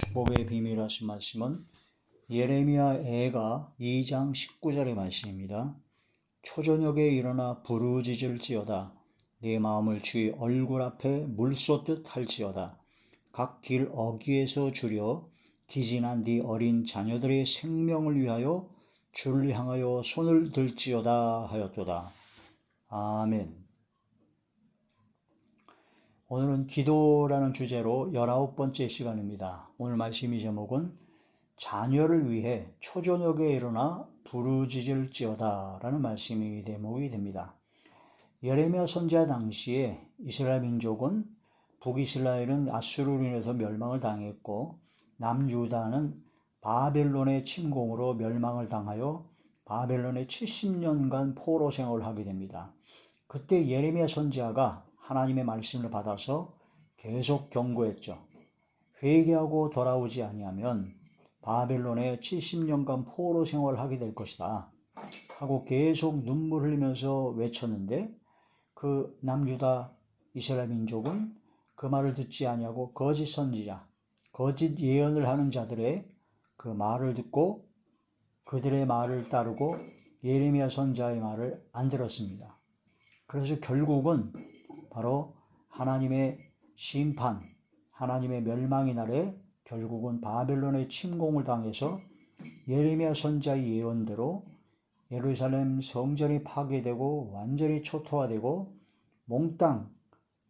축복의 비밀 하신 말씀은 예레미야 애가 2장 19절의 말씀입니다. 초저녁에 일어나 부르짖을지어다 내 마음을 주의 얼굴 앞에 물쏟듯 할지어다 각 길 어귀에서 줄여 기진한 네 어린 자녀들의 생명을 위하여 주를 향하여 손을 들지어다 하였도다. 아멘. 오늘은 기도라는 주제로 19번째 시간입니다. 오늘 말씀의 제목은 자녀를 위해 초저녁에 일어나 부르짖을지어다 라는 말씀이 대목이 됩니다. 예레미야 선지자 당시에 이스라엘 민족은 북이스라엘은 아수르로 인해서 멸망을 당했고 남유다는 바벨론의 침공으로 멸망을 당하여 바벨론에 70년간 포로 생활을 하게 됩니다. 그때 예레미야 선지자가 하나님의 말씀을 받아서 계속 경고했죠. 회개하고 돌아오지 아니하면 바벨론에 70년간 포로 생활을 하게 될 것이다. 하고 계속 눈물 흘리면서 외쳤는데 그 남유다 이스라엘 민족은 그 말을 듣지 아니하고 거짓 선지자, 거짓 예언을 하는 자들의 그 말을 듣고 그들의 말을 따르고 예레미야 선자의 말을 안 들었습니다. 그래서 결국은 바로 하나님의 심판, 하나님의 멸망의 날에 결국은 바벨론의 침공을 당해서 예레미야 선자의 예언대로 예루살렘 성전이 파괴되고 완전히 초토화되고 몽땅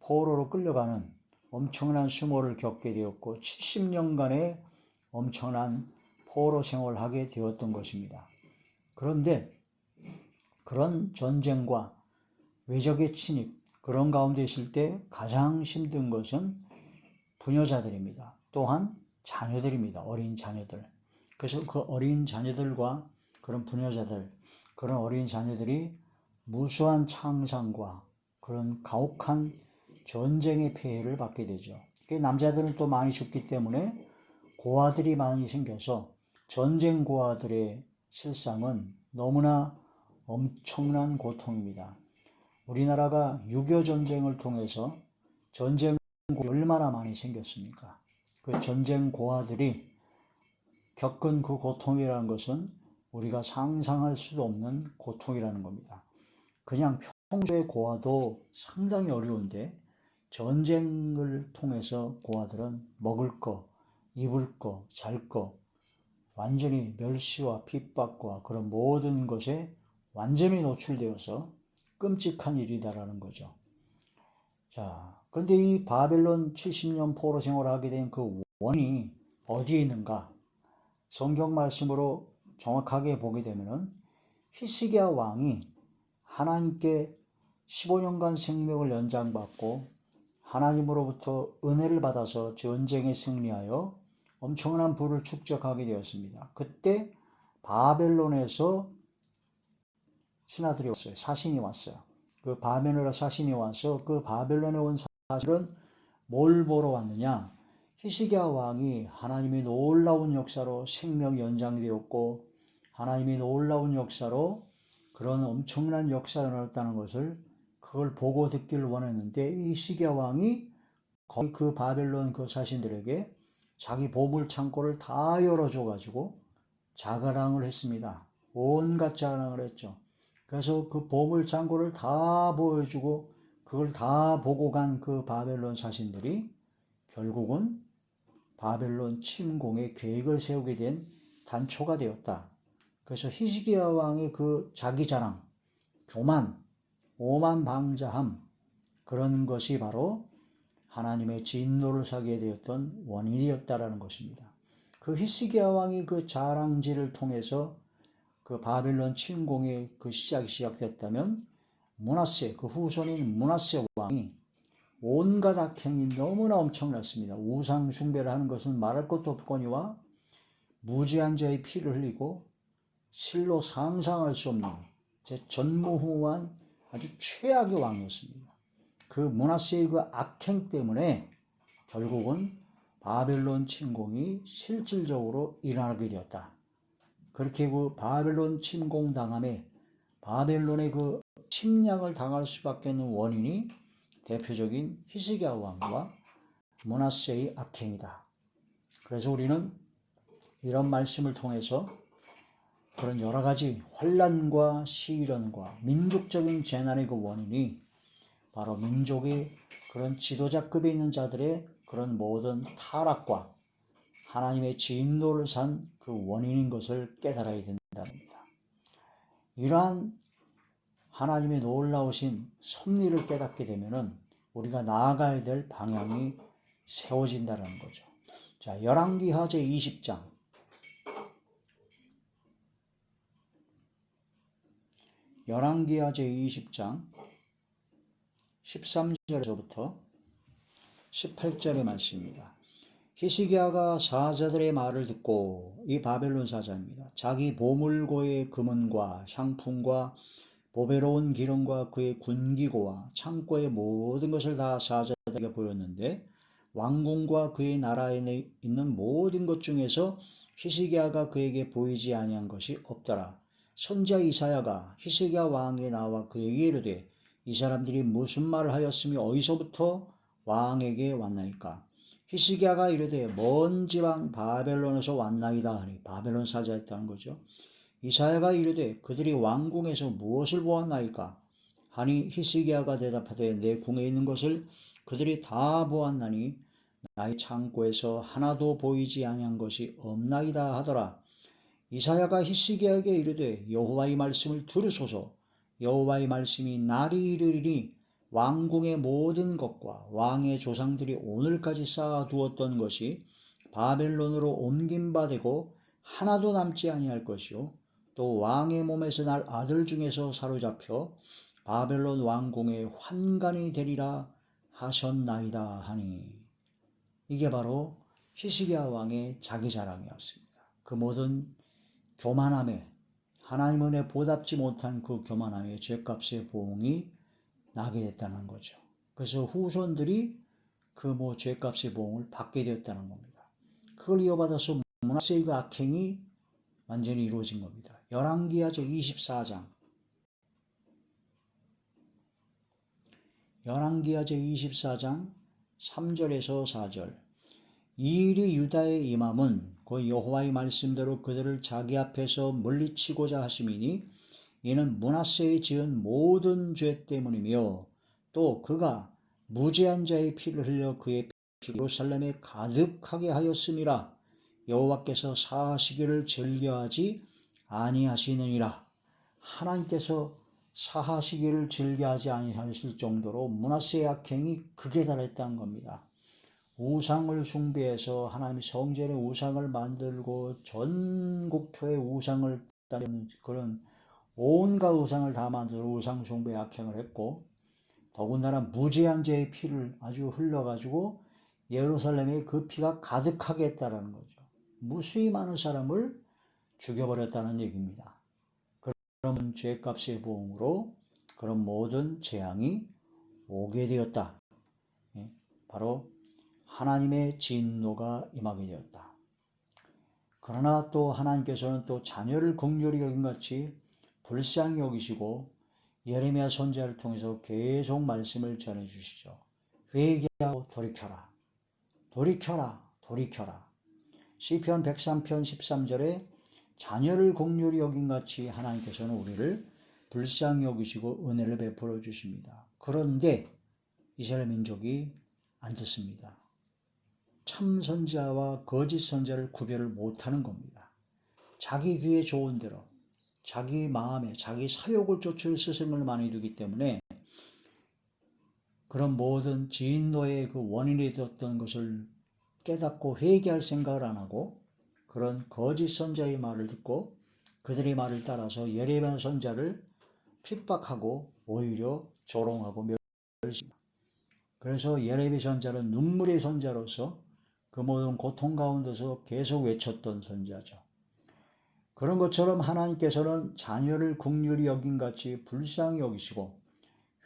포로로 끌려가는 엄청난 수모를 겪게 되었고 70년간의 엄청난 포로 생활을 하게 되었던 것입니다. 그런데 그런 전쟁과 외적의 침입, 그런 가운데 있을 때 가장 힘든 것은 부녀자들입니다. 또한 자녀들입니다. 어린 자녀들. 그래서 그 어린 자녀들과 그런 부녀자들, 그런 어린 자녀들이 무수한 창상과 그런 가혹한 전쟁의 폐해를 받게 되죠. 남자들은 또 많이 죽기 때문에 고아들이 많이 생겨서 전쟁 고아들의 실상은 너무나 엄청난 고통입니다. 우리나라가 6.25 전쟁을 통해서 전쟁 얼마나 많이 생겼습니까? 그 전쟁 고아들이 겪은 그 고통이라는 것은 우리가 상상할 수도 없는 고통이라는 겁니다. 그냥 평소의 고아도 상당히 어려운데 전쟁을 통해서 고아들은 먹을 거, 입을 거, 잘 거, 완전히 멸시와 핍박과 그런 모든 것에 완전히 노출되어서 끔찍한 일이다라는 거죠. 자, 그런데 이 바벨론 70년 포로 생활을 하게 된 그 원이 어디에 있는가? 성경 말씀으로 정확하게 보게 되면은 히스기야 왕이 하나님께 15년간 생명을 연장받고 하나님으로부터 은혜를 받아서 전쟁에 승리하여 엄청난 부를 축적하게 되었습니다. 그때 바벨론에서 신하들이 왔어요. 사신이 왔어요. 그 바벨론에 사신이 와서 그 바벨론에 온 사실은 뭘 보러 왔느냐? 히스기야 왕이 하나님의 놀라운 역사로 생명이 연장되었고 하나님의 놀라운 역사로 그런 엄청난 역사가 일어났다는 것을 그걸 보고 듣기를 원했는데 이 히스기야 왕이 거기 그 바벨론 그 사신들에게 자기 보물 창고를 다 열어줘 가지고 자가랑을 했습니다. 온갖 자랑을 했죠. 그래서 그 보물 창고를 다 보여주고 그걸 다 보고 간 그 바벨론 사신들이 결국은 바벨론 침공의 계획을 세우게 된 단초가 되었다. 그래서 히스기야 왕의 그 자기 자랑, 교만, 오만 방자함 그런 것이 바로 하나님의 진노를 사게 되었던 원인이었다라는 것입니다. 그 히스기야 왕이 그 자랑질을 통해서 그 바벨론 침공의 그 시작이 시작됐다면 문하세 그 후손인 문하세 왕이 온갖 악행이 너무나 엄청났습니다. 우상 숭배를 하는 것은 말할 것도 없거니와 무지한 자의 피를 흘리고 실로 상상할 수 없는 제 전무후무한 아주 최악의 왕이었습니다. 그 문하세의 그 악행 때문에 결국은 바벨론 침공이 실질적으로 일어나게 되었다. 그렇게 그 바벨론 침공 당함에 바벨론의 그 침략을 당할 수밖에 없는 원인이 대표적인 히스기야 왕과 문하세의 악행이다. 그래서 우리는 이런 말씀을 통해서 그런 여러 가지 환란과 시련과 민족적인 재난의 그 원인이 바로 민족의 그런 지도자급에 있는 자들의 그런 모든 타락과 하나님의 진노를 산 그 원인인 것을 깨달아야 된답니다. 이러한 하나님의 놀라우신 섭리를 깨닫게 되면은 우리가 나아가야 될 방향이 세워진다는 거죠. 자, 열왕기하 제 20장 열왕기하 제 20장 13절에서부터 18절의 말씀입니다. 히스기야가 사자들의 말을 듣고 이 바벨론 사자입니다. 자기 보물고의 금은과 향품과 보배로운 기름과 그의 군기고와 창고의 모든 것을 다 사자들에게 보였는데 왕궁과 그의 나라에 있는 모든 것 중에서 히스기야가 그에게 보이지 아니한 것이 없더라. 선자 이사야가 히스기야 왕에 나와 그에게 이르되 이 사람들이 무슨 말을 하였으며 어디서부터 왕에게 왔나이까? 히스기야가 이르되 먼 지방 바벨론에서 왔나이다 하니 바벨론 사자였다는 거죠. 이사야가 이르되 그들이 왕궁에서 무엇을 보았나이까? 하니 히스기야가 대답하되 내 궁에 있는 것을 그들이 다 보았나니 나의 창고에서 하나도 보이지 아니한 것이 없나이다 하더라. 이사야가 히스기야에게 이르되 여호와의 말씀을 들으소서 여호와의 말씀이 날이 이르리니 왕궁의 모든 것과 왕의 조상들이 오늘까지 쌓아두었던 것이 바벨론으로 옮긴 바 되고 하나도 남지 아니할 것이요 또 왕의 몸에서 날 아들 중에서 사로잡혀 바벨론 왕궁의 환관이 되리라 하셨나이다 하니 이게 바로 히스기야 왕의 자기 자랑이었습니다. 그 모든 교만함에 하나님 은혜 보답지 못한 그 교만함의 죄값의 보응이 나게 됐다는 거죠. 그래서 후손들이 그 뭐 죄값의 보응을 받게 되었다는 겁니다. 그걸 이어받아서 문하세의 그 악행이 완전히 이루어진 겁니다. 열왕기하 제 24장 열왕기하 제 24장 3절에서 4절 이 일이 유다의 임함은 그 여호와의 말씀대로 그들을 자기 앞에서 물리치고자 하심이니 이는 문하세에 지은 모든 죄 때문이며 또 그가 무죄한 자의 피를 흘려 그의 피 예루살렘에 가득하게 하였음이라 여호와께서 사하시기를 즐겨하지 아니하시느니라 하나님께서 사하시기를 즐겨하지 아니하실 정도로 문하세의 악행이 극에 달했다는 겁니다. 우상을 숭배해서 하나님의 성전에 우상을 만들고 전국토에 우상을 따는 그런 온갖 우상을 다 만들어 우상 숭배 악행을 했고 더군다나 무죄한 자의 피를 아주 흘러가지고 예루살렘에 그 피가 가득하게 했다라는 거죠. 무수히 많은 사람을 죽여버렸다는 얘기입니다. 그런 죄값의 보응으로 그런 모든 재앙이 오게 되었다. 예, 바로 하나님의 진노가 임하게 되었다. 그러나 또 하나님께서는 또 자녀를 극렬히 여긴 같이 불쌍히 여기시고 예레미야 선자를 통해서 계속 말씀을 전해 주시죠. 회개하고 돌이켜라. 돌이켜라. 돌이켜라. 시편 103편 13절에 자녀를 공률이 여긴 같이 하나님께서는 우리를 불쌍히 여기시고 은혜를 베풀어 주십니다. 그런데 이스라엘 민족이 안 듣습니다. 참 선자와 거짓 선자를 구별을 못하는 겁니다. 자기 귀에 좋은 대로 자기 마음에 자기 사욕을 쫓을 스승을 많이 두기 때문에 그런 모든 진노의 그 원인이 되었던 것을 깨닫고 회개할 생각을 안 하고 그런 거짓 선자의 말을 듣고 그들의 말을 따라서 예레미야 선자를 핍박하고 오히려 조롱하고 멸시합니다. 그래서 예레미 선자는 눈물의 선자로서 그 모든 고통 가운데서 계속 외쳤던 선자죠. 그런 것처럼 하나님께서는 자녀를 국률이 여긴 같이 불쌍히 여기시고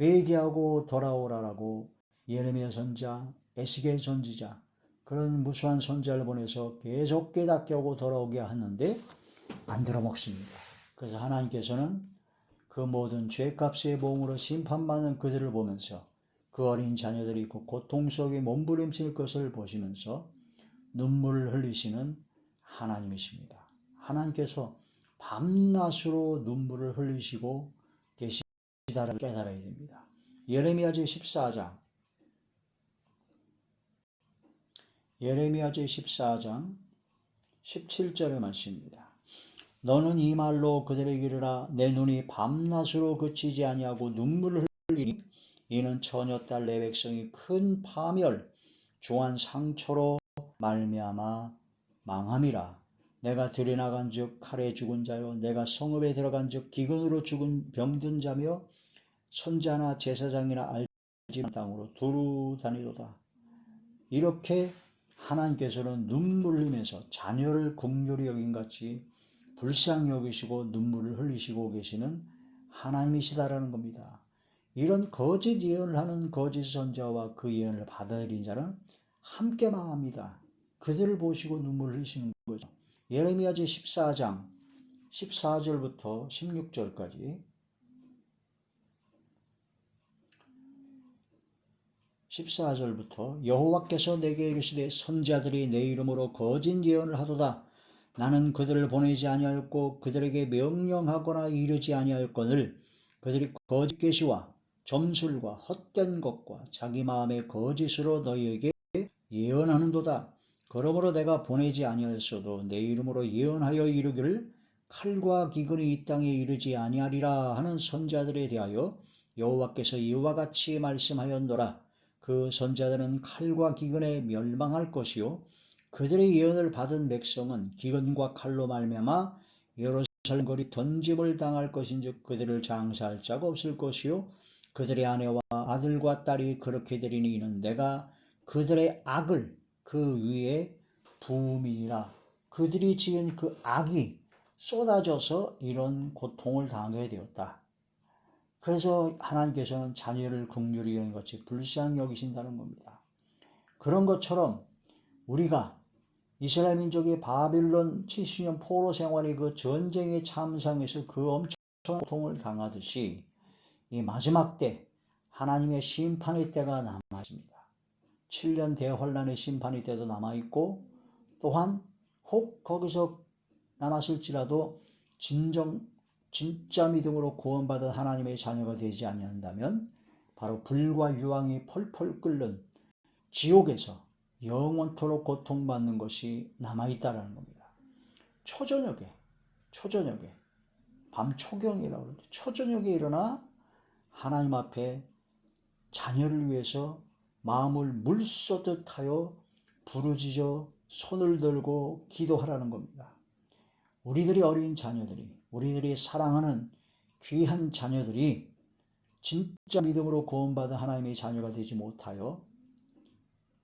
회개하고 돌아오라라고 예레미야 선자, 에스겔 선지자 그런 무수한 선자를 보내서 계속 깨닫게 하고 돌아오게 하는데 안 들어먹습니다. 그래서 하나님께서는 그 모든 죄값의 보응으로 심판받는 그들을 보면서 그 어린 자녀들이 그 고통 속에 몸부림칠 것을 보시면서 눈물을 흘리시는 하나님이십니다. 하나님께서 밤낮으로 눈물을 흘리시고 계시다를 깨달아야 됩니다. 예레미야 제 14장 예레미야 제 14장 17절의 말씀입니다. 너는 이 말로 그들에게 이르라 내 눈이 밤낮으로 그치지 아니하고 눈물을 흘리니 이는 처녀 딸 내 백성이 큰 파멸 중한 상처로 말미암아 망함이라 내가 들여나간 즉 칼에 죽은 자요 내가 성읍에 들어간 즉 기근으로 죽은 병든 자며 선자나 제사장이나 알지 땅으로 두루 다니도다 이렇게 하나님께서는 눈물 흘리면서 자녀를 국률이 여긴 같이 불쌍히 여기시고 눈물을 흘리시고 계시는 하나님이시다라는 겁니다. 이런 거짓 예언을 하는 거짓 선자와 그 예언을 받아들인 자는 함께 망합니다. 그들을 보시고 눈물을 흘리시는 거죠. 예레미야제 14장 14절부터 16절까지 14절부터 여호와께서 내게 이르시되 선자들이 내 이름으로 거짓 예언을 하도다 나는 그들을 보내지 아니하였고 그들에게 명령하거나 이르지 아니하였거늘 그들이 거짓 계시와 점술과 헛된 것과 자기 마음의 거짓으로 너희에게 예언하는도다. 그러므로 내가 보내지 아니하였어도 내 이름으로 예언하여 이르기를 칼과 기근이 이 땅에 이르지 아니하리라 하는 선자들에 대하여 여호와께서 이와 같이 말씀하였노라. 그 선자들은 칼과 기근에 멸망할 것이요 그들의 예언을 받은 백성은 기근과 칼로 말미암아 예루살렘 거리 던짐을 당할 것인즉 그들을 장사할 자가 없을 것이요 그들의 아내와 아들과 딸이 그렇게 되리니 이는 내가 그들의 악을 그 위에 부음이니라 그들이 지은 그 악이 쏟아져서 이런 고통을 당하게 되었다. 그래서 하나님께서는 자녀를 국률이 여긴 같이 불쌍히 여기신다는 겁니다. 그런 것처럼 우리가 이스라엘 민족이 바빌론 70년 포로 생활의 그 전쟁의 참상에서 그 엄청난 고통을 당하듯이 이 마지막 때 하나님의 심판의 때가 남아 있습니다. 7년 대환란의 심판의 때도 남아 있고 또한 혹 거기서 남았을지라도 진정 진짜 믿음으로 구원받은 하나님의 자녀가 되지 아니한다면 바로 불과 유황이 펄펄 끓는 지옥에서 영원토록 고통받는 것이 남아있다라는 겁니다. 초저녁에, 초저녁에, 밤 초경이라고 그러죠. 초저녁에 일어나 하나님 앞에 자녀를 위해서 마음을 물쏟듯 하여 부르짖어 손을 들고 기도하라는 겁니다. 우리들이 어린 자녀들이, 우리들이 사랑하는 귀한 자녀들이 진짜 믿음으로 구원받은 하나님의 자녀가 되지 못하여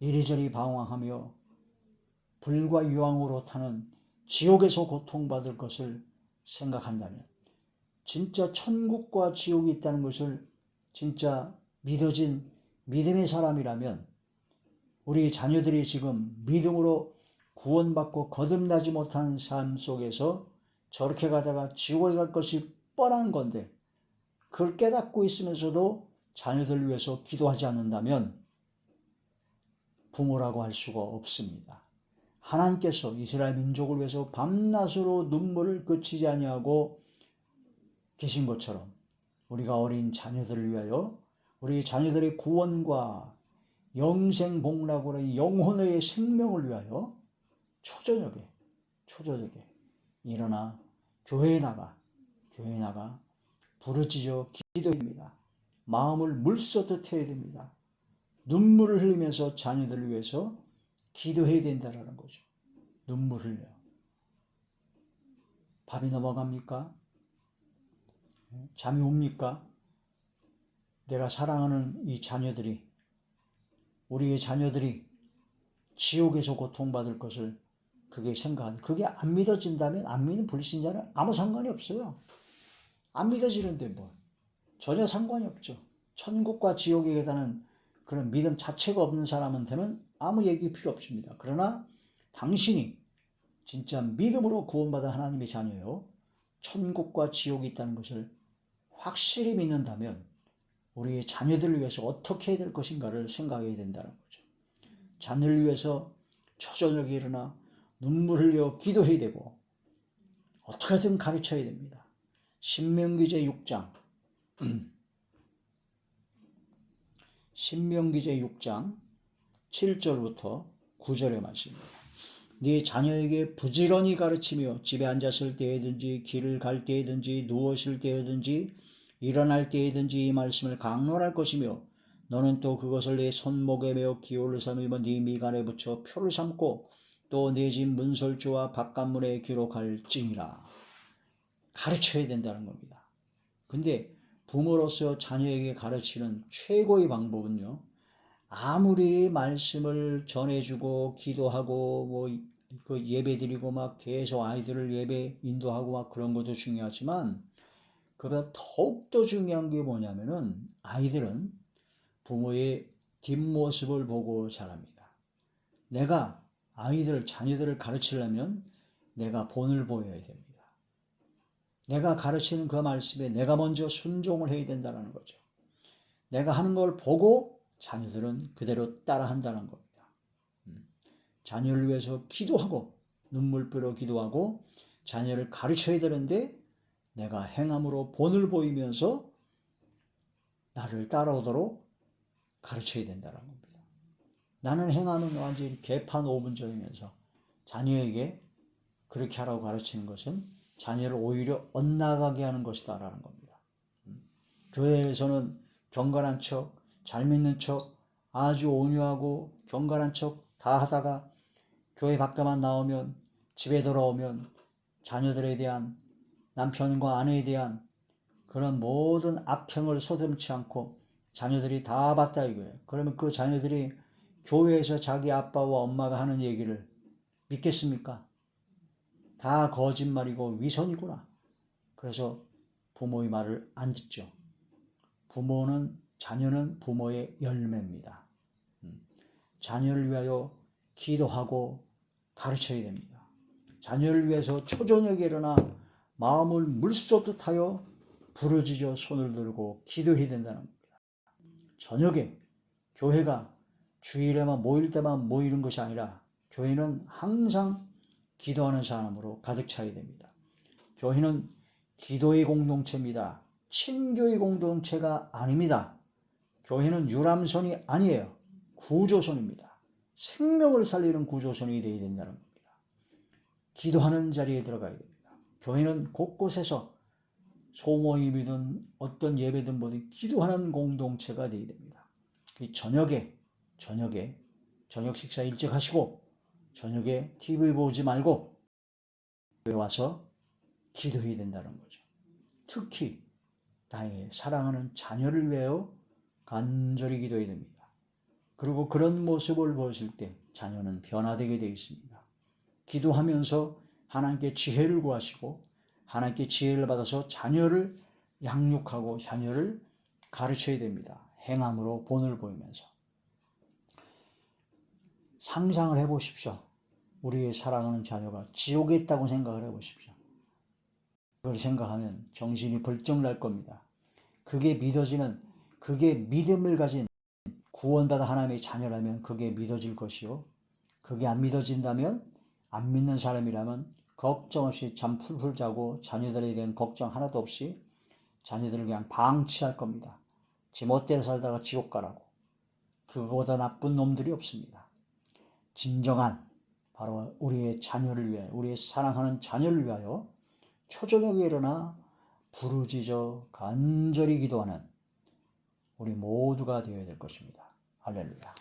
이리저리 방황하며 불과 유황으로 타는 지옥에서 고통받을 것을 생각한다면 진짜 천국과 지옥이 있다는 것을 진짜 믿어진 믿음의 사람이라면 우리 자녀들이 지금 믿음으로 구원받고 거듭나지 못한 삶 속에서 저렇게 가다가 지옥에 갈 것이 뻔한 건데 그걸 깨닫고 있으면서도 자녀들을 위해서 기도하지 않는다면 부모라고 할 수가 없습니다. 하나님께서 이스라엘 민족을 위해서 밤낮으로 눈물을 그치지 아니하고 계신 것처럼 우리가 어린 자녀들을 위하여 우리 자녀들의 구원과 영생 복락으로 영혼의 생명을 위하여 초저녁에 초저녁에 일어나 교회에 나가 교회에 나가 부르짖어 기도해야 됩니다. 마음을 물쏟듯 해야 됩니다. 눈물을 흘리면서 자녀들을 위해서 기도해야 된다라는 거죠. 눈물 흘려. 밤이 넘어갑니까? 잠이 옵니까? 내가 사랑하는 이 자녀들이, 우리의 자녀들이 지옥에서 고통받을 것을 그게 생각하는, 그게 안 믿어진다면 안 믿는 불신자는 아무 상관이 없어요. 안 믿어지는데 뭐. 전혀 상관이 없죠. 천국과 지옥에 계다는 그런 믿음 자체가 없는 사람한테는 아무 얘기 필요 없습니다. 그러나 당신이 진짜 믿음으로 구원받은 하나님의 자녀요. 천국과 지옥이 있다는 것을 확실히 믿는다면 우리의 자녀들을 위해서 어떻게 해야 될 것인가를 생각해야 된다는 거죠. 자녀를 위해서 초저녁에 일어나 눈물 흘려 기도해야 되고 어떻게든 가르쳐야 됩니다. 신명기 제 6장 신명기 제 6장 7절부터 9절의 말씀입니다. 네 자녀에게 부지런히 가르치며 집에 앉았을 때에든지 길을 갈 때에든지 누웠을 때에든지 일어날 때에든지 이 말씀을 강론할 것이며 너는 또 그것을 내 손목에 매어 기호를 삼으며 네 미간에 붙여 표를 삼고 또내집 문설주와 바깥문에 기록할지니라 가르쳐야 된다는 겁니다. 근데 부모로서 자녀에게 가르치는 최고의 방법은요. 아무리 말씀을 전해주고 기도하고 뭐 그 예배 드리고 막 계속 아이들을 예배 인도하고 막 그런 것도 중요하지만 그보다 더욱더 중요한 게 뭐냐면은 아이들은 부모의 뒷모습을 보고 자랍니다. 내가 아이들, 자녀들을 가르치려면 내가 본을 보여야 됩니다. 내가 가르치는 그 말씀에 내가 먼저 순종을 해야 된다는 거죠. 내가 하는 걸 보고 자녀들은 그대로 따라 한다는 겁니다. 음. 자녀를 위해서 기도하고 눈물흘려 기도하고 자녀를 가르쳐야 되는데 내가 행함으로 본을 보이면서 나를 따라오도록 가르쳐야 된다는 겁니다. 나는 행하는 완전히 개판 5분전이면서 자녀에게 그렇게 하라고 가르치는 것은 자녀를 오히려 엇나가게 하는 것이다라는 겁니다. 음. 교회에서는 경건한 척, 잘 믿는 척, 아주 온유하고 경건한 척 다 하다가 교회 밖에만 나오면 집에 돌아오면 자녀들에 대한 남편과 아내에 대한 그런 모든 악평을 소듬치 않고 자녀들이 다 봤다 이거예요. 그러면 그 자녀들이 교회에서 자기 아빠와 엄마가 하는 얘기를 믿겠습니까? 다 거짓말이고 위선이구나. 그래서 부모의 말을 안 듣죠. 부모는 자녀는 부모의 열매입니다. 음. 자녀를 위하여 기도하고 가르쳐야 됩니다. 자녀를 위해서 초저녁에 일어나 마음을 물쏟듯 하여 부르짖어 손을 들고 기도해야 된다는 겁니다. 저녁에 교회가 주일에만 모일 때만 모이는 것이 아니라 교회는 항상 기도하는 사람으로 가득 차야 됩니다. 교회는 기도의 공동체입니다. 친교의 공동체가 아닙니다. 교회는 유람선이 아니에요. 구조선입니다. 생명을 살리는 구조선이 되어야 된다는 겁니다. 기도하는 자리에 들어가야 됩니다. 교회는 곳곳에서 소모임이든 어떤 예배든 뭐든 기도하는 공동체가 되어야 됩니다. 저녁에 저녁에 저녁 식사 일찍 하시고 저녁에 TV 보지 말고 교회 와서 기도해야 된다는 거죠. 특히 나의 사랑하는 자녀를 위하여 간절히 기도해야 됩니다. 그리고 그런 모습을 보실 때 자녀는 변화되게 되어 있습니다. 기도하면서 하나님께 지혜를 구하시고 하나님께 지혜를 받아서 자녀를 양육하고 자녀를 가르쳐야 됩니다. 행함으로 본을 보이면서. 상상을 해 보십시오. 우리의 사랑하는 자녀가 지옥에 있다고 생각을 해 보십시오. 그걸 생각하면 정신이 벌쩍 날 겁니다. 그게 믿어지는, 그게 믿음을 가진 구원받아 하나님의 자녀라면 그게 믿어질 것이요. 그게 안 믿어진다면, 안 믿는 사람이라면 걱정 없이 잠 풀풀 자고 자녀들에 대한 걱정 하나도 없이 자녀들을 그냥 방치할 겁니다. 지 멋대로 살다가 지옥 가라고. 그거보다 나쁜 놈들이 없습니다. 진정한 바로 우리의 자녀를 위하여 우리의 사랑하는 자녀를 위하여 초저녁에 일어나 부르짖어 간절히 기도하는 우리 모두가 되어야 될 것입니다. 할렐루야.